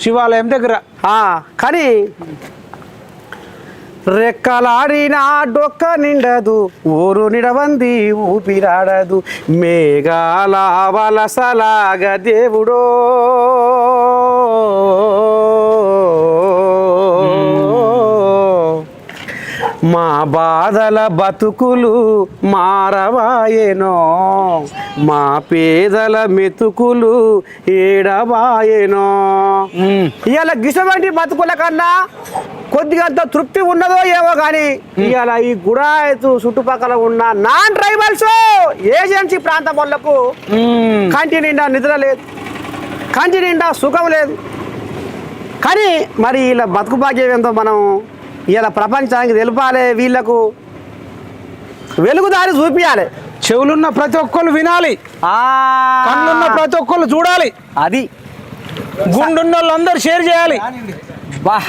శివాలయం దగ్గర. ఆ, కానీ రెక్కలాడిన డొక్క నిండదు ఊరు నిడవంది ఊపిరాడదు మేఘాల వలసలాగ దేవుడో. మా బాధల బతుకులు మారవాయెనో. మా పేదల మెతుకులు ఏడవాయెనో. ఇవాళ గిసవంటి బతుకుల కన్నా కొద్దిగా అంత తృప్తి ఉన్నదో ఏమో కానీ ఇవాళ ఈ గుడాయతు చుట్టుపక్కల ఉన్న నాన్ ట్రైబల్స్ ఏజెన్సీ ప్రాంతం వాళ్ళకు కంటి నిండా నిద్ర లేదు కంటి నిండా సుఖం లేదు. కానీ మరి వీళ్ళ బతుకు భాగ్యం ఏందో మనం ఇలా ప్రపంచానికి తెలపాలి వీళ్ళకు. వెలుగుదారి చూపించాలి చెవులున్న ప్రతి ఒక్కరు వినాలి. కళ్ళున్న ప్రతి ఒక్కరు చూడాలి. అది. గుండున్న వాళ్ళందరూ షేర్ చేయాలి. బా.